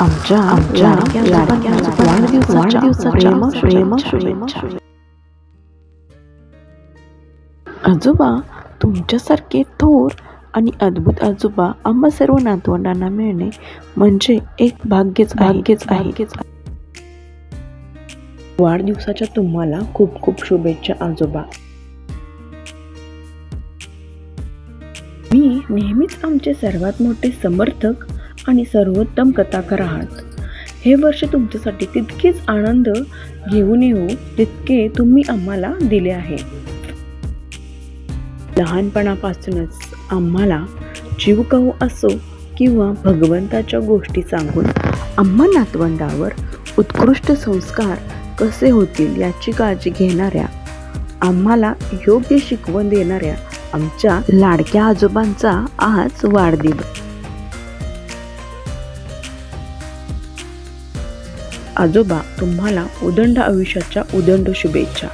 आमच्या आमच्या आजोबा तुमच्यासारखे थोर आणि अद्भुत आजोबा आम्हा सर्व नातवंडांना मिळणे म्हणजे एक भाग्यच भाग्यच आहे. वाढदिवसाच्या तुम्हाला खूप खूप शुभेच्छा आजोबा. मी नेहमीच आमचे सर्वात मोठे समर्थक आणि सर्वोत्तम कथाकार आहात. हे वर्ष तुमच्यासाठी तितकेच आनंद घेऊन येऊ तितके तुम्ही आम्हाला दिले आहे. लहानपणापासूनच आम्हाला जीवकाऊ असो किंवा भगवंताच्या गोष्टी सांगून आम्हा नातवंडावर उत्कृष्ट संस्कार कसे होतील याची काळजी घेणाऱ्या आम्हाला योग्य शिकवण देणाऱ्या आमच्या लाडक्या आजोबांचा आज वाढदिवस. आजोबा तुम्हाला उदंड आयुष्याच्या उदंड शुभेच्छा.